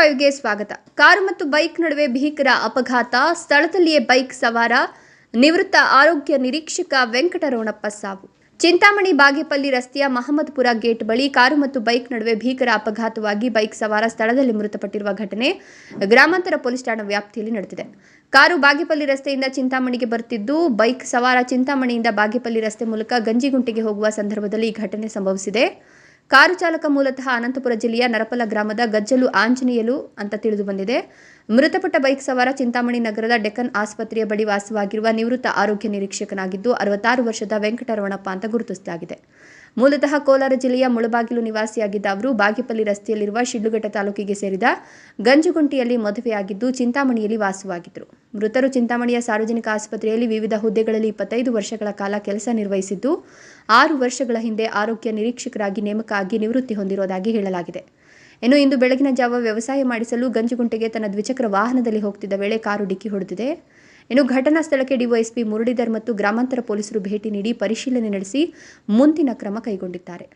ಫೈವ್ಗೆ ಸ್ವಾಗತ. ಕಾರು ಮತ್ತು ಬೈಕ್ ನಡುವೆ ಭೀಕರ ಅಪಘಾತ, ಸ್ಥಳದಲ್ಲಿಯೇ ಬೈಕ್ ಸವಾರ, ನಿವೃತ್ತ ಆರೋಗ್ಯ ನಿರೀಕ್ಷಕ ವೆಂಕಟರೋಣಪ್ಪ ಸಾವು. ಚಿಂತಾಮಣಿ ಬಾಗೇಪಲ್ಲಿ ರಸ್ತೆಯ ಮಹಮ್ಮದ್ಪುರ ಗೇಟ್ ಬಳಿ ಕಾರು ಮತ್ತು ಬೈಕ್ ನಡುವೆ ಭೀಕರ ಅಪಘಾತವಾಗಿ ಬೈಕ್ ಸವಾರ ಸ್ಥಳದಲ್ಲಿ ಮೃತಪಟ್ಟಿರುವ ಘಟನೆ ಗ್ರಾಮಾಂತರ ಪೊಲೀಸ್ ಠಾಣಾ ವ್ಯಾಪ್ತಿಯಲ್ಲಿ ನಡೆದಿದೆ. ಕಾರು ಬಾಗೇಪಲ್ಲಿ ರಸ್ತೆಯಿಂದ ಚಿಂತಾಮಣಿಗೆ ಬರುತ್ತಿದ್ದು ಬೈಕ್ ಸವಾರ ಚಿಂತಾಮಣಿಯಿಂದ ಬಾಗೇಪಲ್ಲಿ ರಸ್ತೆ ಮೂಲಕ ಗಂಜಿಗುಂಟೆಗೆ ಹೋಗುವ ಸಂದರ್ಭದಲ್ಲಿ ಈ ಘಟನೆ ಸಂಭವಿಸಿದೆ. ಕಾರು ಚಾಲಕ ಮೂಲತಃ ಅನಂತಪುರ ಜಿಲ್ಲೆಯ ನರಪಲ ಗ್ರಾಮದ ಗಜ್ಜಲು ಆಂಜನೇಯಲು ಅಂತ ತಿಳಿದು ಬಂದಿದೆ. ಮೃತಪಟ್ಟ ಬೈಕ್ ಸವಾರ ಚಿಂತಾಮಣಿ ನಗರದ ಡೆಕ್ಕನ್ ಆಸ್ಪತ್ರೆಯ ಬಳಿ ವಾಸವಾಗಿರುವ ನಿವೃತ್ತ ಆರೋಗ್ಯ ನಿರೀಕ್ಷಕನಾಗಿದ್ದು, ಅರವತ್ತಾರು ವರ್ಷದ ವೆಂಕಟರಮಣಪ್ಪ ಅಂತ ಗುರುತಿಸಲಾಗಿದೆ. ಮೂಲತಃ ಕೋಲಾರ ಜಿಲ್ಲೆಯ ಮುಳಬಾಗಿಲು ನಿವಾಸಿಯಾಗಿದ್ದ ಅವರು, ಬಾಗೇಪಲ್ಲಿ ರಸ್ತೆಯಲ್ಲಿರುವ ಶಿಡ್ಲುಘಟ್ಟ ತಾಲೂಕಿಗೆ ಸೇರಿದ ಗಂಜುಗುಂಟಿಯಲ್ಲಿ ಮದುವೆಯಾಗಿದ್ದು, ಚಿಂತಾಮಣಿಯಲ್ಲಿ ವಾಸವಾಗಿದ್ದರು. ಮೃತರು ಚಿಂತಾಮಣಿಯ ಸಾರ್ವಜನಿಕ ಆಸ್ಪತ್ರೆಯಲ್ಲಿ ವಿವಿಧ ಹುದ್ದೆಗಳಲ್ಲಿ ಇಪ್ಪತ್ತೈದು ವರ್ಷಗಳ ಕಾಲ ಕೆಲಸ ನಿರ್ವಹಿಸಿದ್ದು, ಆರು ವರ್ಷಗಳ ಹಿಂದೆ ಆರೋಗ್ಯ ನಿರೀಕ್ಷಕರಾಗಿ ನೇಮಕ ಆಗಿ ನಿವೃತ್ತಿ ಹೊಂದಿರುವುದಾಗಿ ಹೇಳಲಾಗಿದೆ. ಇನ್ನು ಇಂದು ಬೆಳಗಿನ ಜಾವ ವ್ಯವಸಾಯ ಮಾಡಿಸಲು ಗಂಜುಗುಂಟೆಗೆ ತನ್ನ ದ್ವಿಚಕ್ರ ವಾಹನದಲ್ಲಿ ಹೋಗ್ತಿದ್ದ ವೇಳೆ ಕಾರು ಡಿಕ್ಕಿ ಹೊಡೆದಿದೆ. ಇನ್ನು ಘಟನಾ ಸ್ಥಳಕ್ಕೆ ಡಿವೈಎಸ್ಪಿ ಮುರಳೀಧರ್ ಮತ್ತು ಗ್ರಾಮಾಂತರ ಪೊಲೀಸರು ಭೇಟಿ ನೀಡಿ ಪರಿಶೀಲನೆ ನಡೆಸಿ ಮುಂದಿನ ಕ್ರಮ ಕೈಗೊಂಡಿದ್ದಾರೆ.